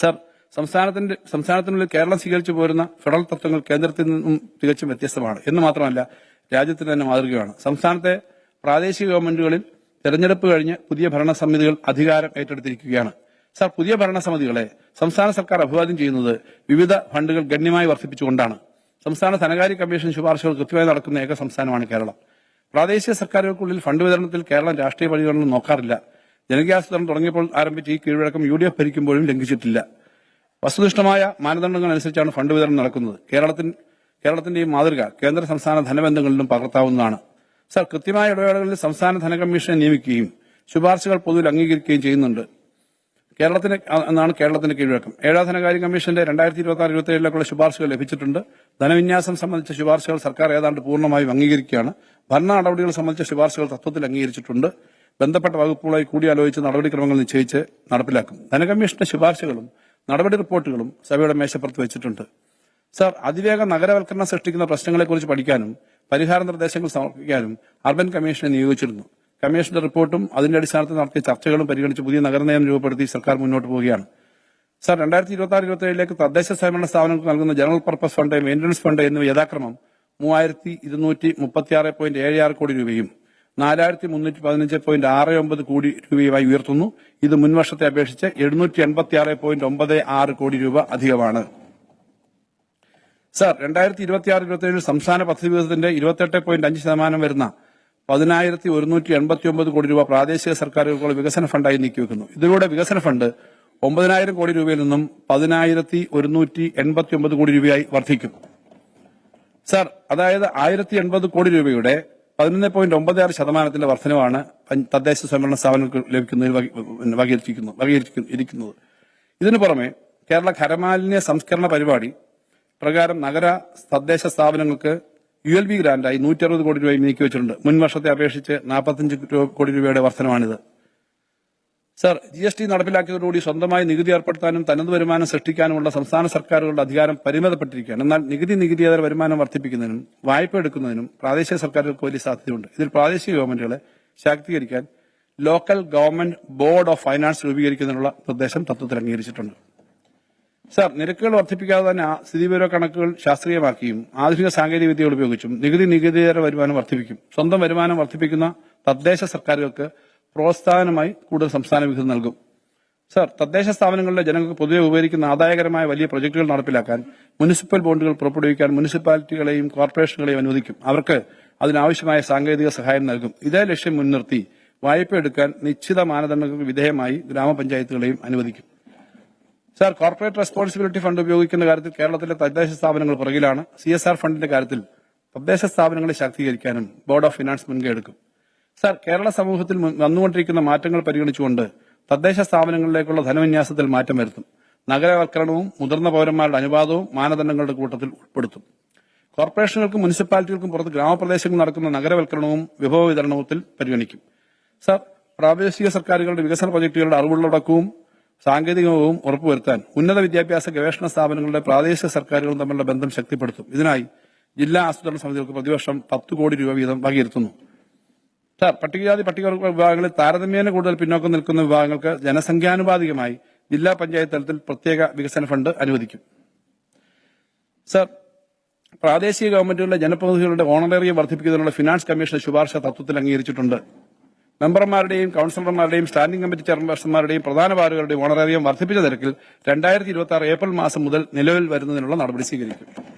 Sir സംസ്ഥാനത്തിന്റെ സംസ്ഥാനത്തിനുള്ളിൽ കേരളം സ്വീകരിച്ചു പോരുന്ന ഫെഡറൽ തത്വങ്ങൾ കേന്ദ്രത്തിൽ നിന്നും തികച്ചും വ്യത്യസ്തമാണ്. എന്ന് മാത്രമല്ല രാജ്യത്തിന് തന്നെ മാതൃകയാണ്. സംസ്ഥാനത്തെ പ്രാദേശിക ഗവൺമെന്റുകളിൽ തെരഞ്ഞെടുപ്പ് കഴിഞ്ഞ് പുതിയ ഭരണസമിതികൾ അധികാരം ഏറ്റെടുത്തിരിക്കുകയാണ്. സർ പുതിയ ഭരണസമിതികളെ സംസ്ഥാന സർക്കാർ അഭിവാദ്യം ചെയ്യുന്നത് വിവിധ ഫണ്ടുകൾ ഗണ്യമായി വർദ്ധിപ്പിച്ചുകൊണ്ടാണ്. സംസ്ഥാന ധനകാര്യ കമ്മീഷൻ ശുപാർശകൾ കൃത്യമായി നടക്കുന്ന ഏക സംസ്ഥാനമാണ് കേരളം. പ്രാദേശിക സർക്കാരുകൾക്കുള്ളിൽ ഫണ്ട് വിതരണത്തിൽ കേരളം രാഷ്ട്രീയ പരിഗണന നോക്കാറില്ല. ജനകീയാസൂത്രണം തുടങ്ങിയപ്പോൾ ആരംഭിച്ച ഈ കീഴ്വഴക്കം യു ഡി എഫ് ഭരിക്കുമ്പോഴും ലംഘിച്ചിട്ടില്ല. വസ്തുനിഷ്ഠമായ മാനദണ്ഡങ്ങൾ അനുസരിച്ചാണ് ഫണ്ട് വിതരണം നടക്കുന്നത്. കേരളത്തിൽ കേരളത്തിന്റെ ഈ മാതൃക കേന്ദ്ര സംസ്ഥാന ധനബന്ധങ്ങളിലും പകർത്താവുന്നതാണ്. സർ കൃത്യമായ ഇടവേളകളിൽ സംസ്ഥാന ധനകമ്മീഷനെ നിയമിക്കുകയും ശുപാർശകൾ പൊതുവിൽ അംഗീകരിക്കുകയും ചെയ്യുന്നുണ്ട്. കേരളത്തിന് എന്നാണ് കേരളത്തിന്റെ കീഴ്വഴക്കം. ഏഴാം ധനകാര്യ കമ്മീഷന്റെ രണ്ടായിരത്തി ഇരുപത്തി ആറ് ഇരുപത്തി ശുപാർശകൾ ലഭിച്ചിട്ടുണ്ട്. ധനവിന്യാസം സംബന്ധിച്ച ശുപാർശകൾ സർക്കാർ ഏതാണ്ട് പൂർണമായും അംഗീകരിക്കുകയാണ്. ഭരണ നടപടികൾ സംബന്ധിച്ച ശുപാർശകൾ തത്വത്തിൽ അംഗീകരിച്ചിട്ടുണ്ട്. ബന്ധപ്പെട്ട വകുപ്പുകളായി കൂടിയാലോചിച്ച് നടപടിക്രമങ്ങൾ നിശ്ചയിച്ച് നടപ്പിലാക്കും. ധനകമ്മീഷന്റെ ശുപാർശകളും നടപടി റിപ്പോർട്ടുകളും സഭയുടെ മേശപ്പുറത്ത് വെച്ചിട്ടുണ്ട്. സർ അതിവേഗ നഗരവൽക്കരണം സൃഷ്ടിക്കുന്ന പ്രശ്നങ്ങളെക്കുറിച്ച് പഠിക്കാനും പരിഹാര നിർദ്ദേശങ്ങൾ സമർപ്പിക്കാനും അർബൻ കമ്മീഷനെ നിയോഗിച്ചിരുന്നു. കമ്മീഷന്റെ റിപ്പോർട്ടും അതിന്റെ അടിസ്ഥാനത്തിൽ നടത്തിയ ചർച്ചകളും പരിഗണിച്ച് പുതിയ നഗരനയം രൂപപ്പെടുത്തി സർക്കാർ മുന്നോട്ട് പോവുകയാണ്. സർ രണ്ടായിരത്തി ഇരുപത്തി ആറ് ഇരുപത്തി ഏഴിലേക്ക് തദ്ദേശ സ്വയംഭരണ സ്ഥാപനങ്ങൾക്ക് നൽകുന്ന general purpose fund maintenance fund എന്നിവ യഥാക്രമം മൂവായിരത്തി ഇരുന്നൂറ്റി മുപ്പത്തിയാറ് പോയിന്റ് ഏഴ് ആറ് കോടി രൂപയും നാലായിരത്തി മുന്നൂറ്റി പതിനഞ്ച് പോയിന്റ് ആറ് ഒമ്പത് കോടി രൂപയുമായി ഉയർത്തുന്നു. ഇത് മുൻവർഷത്തെ അപേക്ഷിച്ച് എഴുന്നൂറ്റി എൺപത്തി ആറ് പോയിന്റ് ഒമ്പത് ആറ് കോടി രൂപ അധികമാണ്. സർ രണ്ടായിരത്തി ഇരുപത്തി ആറ് ഇരുപത്തി ഏഴിൽ സംസ്ഥാന പദ്ധതി വിഹിതത്തിന്റെ ഇരുപത്തെട്ട് പോയിന്റ് അഞ്ച് ശതമാനം വരുന്ന പതിനായിരത്തി ഒരുന്നൂറ്റി എൺപത്തി ഒമ്പത് കോടി രൂപ പ്രാദേശിക സർക്കാരുകൾക്കുള്ള വികസന ഫണ്ടായി നീക്കിവെക്കുന്നു. ഇതിലൂടെ വികസന ഫണ്ട് ഒമ്പതിനായിരം കോടി രൂപയിൽ നിന്നും പതിനായിരത്തി ഒരുന്നൂറ്റി എൺപത്തി ഒമ്പത് കോടി രൂപയായി വർദ്ധിക്കും സർ അതായത് ആയിരത്തി എൺപത് കോടി രൂപയുടെ പതിനൊന്ന് പോയിന്റ് ഒമ്പത് ആറ് ശതമാനത്തിന്റെ വർധനവാണ് തദ്ദേശ സ്വയംഭരണ സ്ഥാപനങ്ങൾക്ക് ലഭിക്കുന്നതിൽ വകയിരുത്തി- ഇരിക്കുന്നത്. ഇതിനു പുറമെ കേരള ഖരമാലിന്യ സംസ്കരണ പരിപാടി പ്രകാരം നഗര തദ്ദേശ സ്ഥാപനങ്ങൾക്ക് യു എൽ ബി ഗ്രാന്റായി നൂറ്റി അറുപത് കോടി രൂപ നീക്കിവെച്ചിട്ടുണ്ട്. മുൻ വർഷത്തെ അപേക്ഷിച്ച് നാൽപ്പത്തഞ്ച് കോടി രൂപയുടെ വർധനമാണിത് സർ ജി എസ് ടി നടപ്പിലാക്കിയതോടുകൂടി സ്വന്തമായി നികുതി ഏർപ്പെടുത്താനും തനത് വരുമാനം സൃഷ്ടിക്കാനുമുള്ള സംസ്ഥാന സർക്കാരുകളുടെ അധികാരം പരിമിതപ്പെട്ടിരിക്കുകയാണ്. എന്നാൽ നികുതി നികുതിയേതര വരുമാനം വർദ്ധിപ്പിക്കുന്നതിനും വായ്പ എടുക്കുന്നതിനും പ്രാദേശിക സർക്കാരുകൾക്ക് വലിയ സാധ്യതയുണ്ട്. ഇതിൽ പ്രാദേശിക ഗവൺമെന്റുകളെ ശാക്തീകരിക്കാൻ local government board of finance രൂപീകരിക്കുന്നതിനുള്ള നിർദ്ദേശം തത്വത്തിൽ അംഗീകരിച്ചിട്ടുണ്ട്. സർ നിരക്കുകൾ വർദ്ധിപ്പിക്കാതെ തന്നെ സ്ഥിതിവിവര കണക്കുകൾ ശാസ്ത്രീയമാക്കിയും ആധുനിക സാങ്കേതിക വിദ്യകൾ ഉപയോഗിച്ചും നികുതി നികുതിയേതര വരുമാനം വർദ്ധിപ്പിക്കും. സ്വന്തം വരുമാനം വർദ്ധിപ്പിക്കുന്ന തദ്ദേശ സർക്കാരുകൾക്ക് പ്രോത്സാഹനമായി കൂടുതൽ സംസ്ഥാന വിഹിതം നൽകും. സർ തദ്ദേശ സ്ഥാപനങ്ങളിലെ ജനങ്ങൾക്ക് പൊതുവെ ഉപകരിക്കുന്ന ആദായകരമായ വലിയ പ്രൊജക്ടുകൾ നടപ്പിലാക്കാൻ മുനിസിപ്പൽ ബോണ്ടുകൾ പുറപ്പെടുവിക്കാൻ മുനിസിപ്പാലിറ്റികളെയും കോർപ്പറേഷനുകളെയും അനുവദിക്കും. അവർക്ക് അതിനാവശ്യമായ സാങ്കേതിക സഹായം നൽകും. ഇതേ ലക്ഷ്യം മുൻനിർത്തി വായ്പ എടുക്കാൻ നിശ്ചിത മാനദണ്ഡങ്ങൾക്ക് വിധേയമായി ഗ്രാമപഞ്ചായത്തുകളെയും അനുവദിക്കും. സർ കോർപ്പറേറ്റ് റെസ്പോൺസിബിലിറ്റി ഫണ്ട് ഉപയോഗിക്കുന്ന കാര്യത്തിൽ കേരളത്തിലെ തദ്ദേശ സ്ഥാപനങ്ങൾ പുറകിലാണ്. സി ഫണ്ടിന്റെ കാര്യത്തിൽ തദ്ദേശ സ്ഥാപനങ്ങളെ ശാക്തീകരിക്കാനും ബോർഡ് ഓഫ് ഫിനാൻസ് മുൻകൈ എടുക്കും. സാർ കേരള സമൂഹത്തിൽ വന്നുകൊണ്ടിരിക്കുന്ന മാറ്റങ്ങൾ പരിഗണിച്ചുകൊണ്ട് തദ്ദേശ സ്ഥാപനങ്ങളിലേക്കുള്ള ധനവിന്യാസത്തിൽ മാറ്റം വരുത്തും. നഗരവൽക്കരണവും മുതിർന്ന പൌരന്മാരുടെ അനുവാദവും മാനദണ്ഡങ്ങളുടെ കൂട്ടത്തിൽ ഉൾപ്പെടുത്തും. കോർപ്പറേഷനുകൾക്കും മുനിസിപ്പാലിറ്റികൾക്കും പുറത്ത് ഗ്രാമപ്രദേശങ്ങളിൽ നടക്കുന്ന നഗരവൽക്കരണവും വിഭവ വിതരണത്തിൽ പരിഗണിക്കും. സാർ പ്രാദേശിക സർക്കാരുകളുടെ വികസന പ്രൊജക്ടുകളുടെ അറിവുള്ളടക്കവും സാങ്കേതികവും ഉറപ്പുവരുത്താൻ ഉന്നത വിദ്യാഭ്യാസ ഗവേഷണ സ്ഥാപനങ്ങളുടെ പ്രാദേശിക സർക്കാരുകളും തമ്മിലുള്ള ബന്ധം ശക്തിപ്പെടുത്തും. ഇതിനായി ജില്ലാ ആസൂത്രണ സമിതികൾക്ക് പ്രതിവർഷം പത്ത് കോടി രൂപ വീതം വകയിരുത്തുന്നു. പട്ടികജാതി പട്ടികവർഗ വിഭാഗങ്ങളിൽ താരതമ്യേന കൂടുതൽ പിന്നോക്കം നിൽക്കുന്ന വിഭാഗങ്ങൾക്ക് ജനസംഖ്യാനുപാതികമായി ജില്ലാ പഞ്ചായത്ത് തലത്തിൽ പ്രത്യേക വികസന ഫണ്ട് അനുവദിക്കും. സർ പ്രാദേശിക ഗവൺമെന്റുകളുടെ ജനപ്രതിനിധികളുടെ ഓണറേറിയം വർദ്ധിപ്പിക്കുന്നതിനുള്ള ഫിനാൻസ് കമ്മീഷൻ ശുപാർശ തത്വത്തിൽ അംഗീകരിച്ചിട്ടുണ്ട്. മെമ്പർമാരുടെയും കൌൺസിലർമാരുടെയും സ്റ്റാൻഡിംഗ് കമ്മിറ്റി ചെയർമാൻമാരുടെയും പ്രധാന വാരുകളുടെയും ഓണറേറിയം വർദ്ധിപ്പിച്ച നിരക്കിൽ രണ്ടായിരത്തി ഇരുപത്തി ആറ് ഏപ്രിൽ മാസം മുതൽ നിലവിൽ വരുന്നതിനുള്ള നടപടി സ്വീകരിക്കും.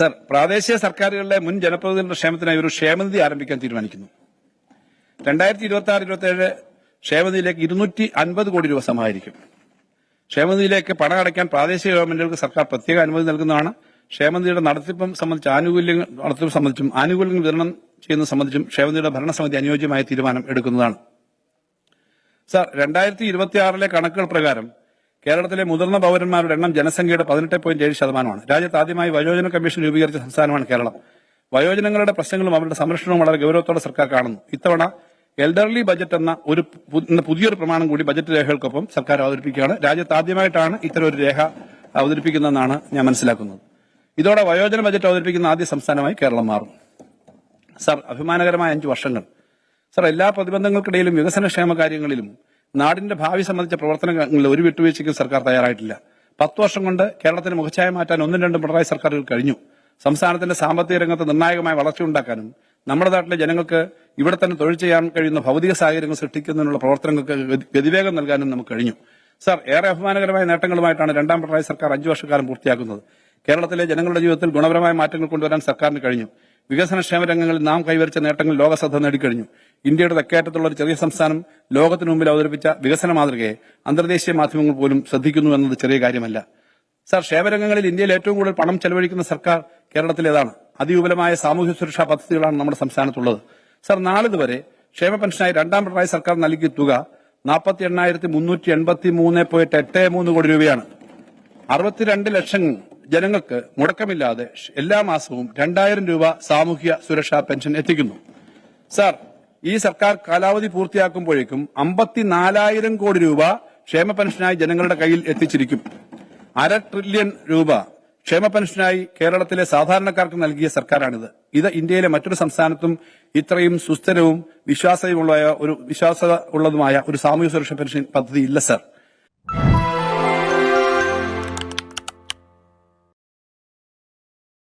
സർ പ്രാദേശിക സർക്കാരുകളിലെ മുൻ ജനപ്രതിനിധികളുടെ ക്ഷേമത്തിനായി ഒരു ക്ഷേമനിധി ആരംഭിക്കാൻ തീരുമാനിക്കുന്നു. രണ്ടായിരത്തി ഇരുപത്തി ആറ് ഇരുപത്തി ഏഴ് ക്ഷേമനിധിയിലേക്ക് ഇരുന്നൂറ്റി അൻപത് കോടി രൂപ സമാഹരിക്കും. ക്ഷേമനിധിയിലേക്ക് പണം അടയ്ക്കാൻ പ്രാദേശിക ഗവൺമെന്റുകൾക്ക് സർക്കാർ പ്രത്യേക അനുമതി നൽകുന്നതാണ്. ക്ഷേമനിധിയുടെ നടത്തിപ്പം സംബന്ധിച്ച് ആനുകൂല്യങ്ങൾ നടത്തിപ്പ് സംബന്ധിച്ചും ആനുകൂല്യങ്ങൾ വിതരണം ചെയ്യുന്നത് സംബന്ധിച്ചും ക്ഷേമനിധിയുടെ ഭരണസമിതി അനുയോജ്യമായ തീരുമാനം എടുക്കുന്നതാണ്. സർ രണ്ടായിരത്തി ഇരുപത്തിയാറിലെ കണക്കുകൾ പ്രകാരം കേരളത്തിലെ മുതിർന്ന പൌരന്മാരുടെ എണ്ണം ജനസംഖ്യയുടെ പതിനെട്ട് പോയിന്റ് ഏഴ് ശതമാനമാണ്. രാജ്യത്ത് ആദ്യമായി വയോജന കമ്മീഷൻ രൂപീകരിച്ച സംസ്ഥാനമാണ് കേരളം. വയോജനങ്ങളുടെ പ്രശ്നങ്ങളും അവരുടെ സംരക്ഷണവും വളരെ ഗൗരവത്തോടെ സർക്കാർ കാണുന്നു. ഇത്തവണ എൽഡർലി ബജറ്റ് എന്ന ഒരു പുതിയൊരു പ്രമാണം കൂടി ബജറ്റ് രേഖകൾക്കൊപ്പം സർക്കാർ അവതരിപ്പിക്കുകയാണ്. രാജ്യത്ത് ആദ്യമായിട്ടാണ് ഇത്തരം ഒരു രേഖ അവതരിപ്പിക്കുന്നതെന്നാണ് ഞാൻ മനസ്സിലാക്കുന്നത്. ഇതോടെ വയോജന ബജറ്റ് അവതരിപ്പിക്കുന്ന ആദ്യ സംസ്ഥാനമായി കേരളം മാറും സർ അഭിമാനകരമായ അഞ്ച് വർഷങ്ങൾ. സർ എല്ലാ പ്രതിബന്ധങ്ങൾക്കിടയിലും വികസന ക്ഷേമ കാര്യങ്ങളിലും നാടിന്റെ ഭാവി സംബന്ധിച്ച പ്രവർത്തനങ്ങളിൽ ഒരു വിട്ടുവീഴ്ചയ്ക്കും സർക്കാർ തയ്യാറായിട്ടില്ല. പത്ത് വർഷം കൊണ്ട് കേരളത്തിന് മുഖച്ഛായ മാറ്റാൻ ഒന്നും രണ്ടും പിണറായി സർക്കാരുകൾ കഴിഞ്ഞു. സംസ്ഥാനത്തിന്റെ സാമ്പത്തിക രംഗത്ത് നിർണായകമായ വളർച്ചയുണ്ടാക്കാനും നമ്മുടെ നാട്ടിലെ ജനങ്ങൾക്ക് ഇവിടെ തന്നെ തൊഴിൽ ചെയ്യാൻ കഴിയുന്ന ഭൗതിക സാഹചര്യങ്ങൾ സൃഷ്ടിക്കുന്നതിനുള്ള പ്രവർത്തനങ്ങൾക്ക് ഗതിവേഗം നൽകാനും നമുക്ക് കഴിഞ്ഞു. സർ ഏറെ അഭിമാനകരമായ നേട്ടങ്ങളുമായിട്ടാണ് രണ്ടാം പിണറായി സർക്കാർ അഞ്ചു വർഷക്കാലം പൂർത്തിയാക്കുന്നത്. കേരളത്തിലെ ജനങ്ങളുടെ ജീവിതത്തിൽ ഗുണപരമായ മാറ്റങ്ങൾ കൊണ്ടുവരാൻ സർക്കാരിന് കഴിഞ്ഞു. വികസനക്ഷേമ രംഗങ്ങളിൽ നാം കൈവരിച്ച നേട്ടങ്ങൾ ലോകശ്രദ്ധ നേടിക്കഴിഞ്ഞു. ഇന്ത്യയുടെ തെക്കേറ്റത്തുള്ള ഒരു ചെറിയ സംസ്ഥാനം ലോകത്തിനു മുമ്പിൽ അവതരിപ്പിച്ച വികസന മാതൃകയെ അന്തർദേശീയ മാധ്യമങ്ങൾ പോലും ശ്രദ്ധിക്കുന്നു എന്നത് ചെറിയ കാര്യമല്ല. സർ ക്ഷേമരംഗങ്ങളിൽ ഇന്ത്യയിൽ ഏറ്റവും കൂടുതൽ പണം ചെലവഴിക്കുന്ന സർക്കാർ കേരളത്തിലേതാണ്. അതിവിപുലമായ സാമൂഹ്യ സുരക്ഷാ പദ്ധതികളാണ് നമ്മുടെ സംസ്ഥാനത്തുള്ളത്. സർ നാളിതുവരെ ക്ഷേമ പെൻഷനായി രണ്ടാം പിണറായി സർക്കാർ നൽകിയ തുക നാൽപ്പത്തി എണ്ണായിരത്തി മുന്നൂറ്റി എൺപത്തി മൂന്ന് പോയിന്റ് എട്ട് മൂന്ന് കോടി രൂപയാണ്. അറുപത്തിരണ്ട് ലക്ഷം ജനങ്ങൾക്ക് മുടക്കമില്ലാതെ എല്ലാ മാസവും രണ്ടായിരം രൂപ സാമൂഹ്യ സുരക്ഷാ പെൻഷൻ എത്തിക്കുന്നു. സാർ ഈ സർക്കാർ കാലാവധി പൂർത്തിയാക്കുമ്പോഴേക്കും അമ്പത്തിനാലായിരം കോടി രൂപ ക്ഷേമ പെൻഷനായി ജനങ്ങളുടെ കയ്യിൽ എത്തിച്ചിരിക്കും. അര ട്രില്യൺ രൂപ ക്ഷേമ പെൻഷനായി കേരളത്തിലെ സാധാരണക്കാർക്ക് നൽകിയ സർക്കാരാണിത്. ഇത് ഇന്ത്യയിലെ മറ്റൊരു സംസ്ഥാനത്തും ഇത്രയും സുസ്ഥിരവും വിശ്വാസമുള്ള ഒരു വിശ്വാസ ഉള്ളതുമായ ഒരു സാമൂഹ്യ സുരക്ഷാ പെൻഷൻ പദ്ധതി ഇല്ല സർ.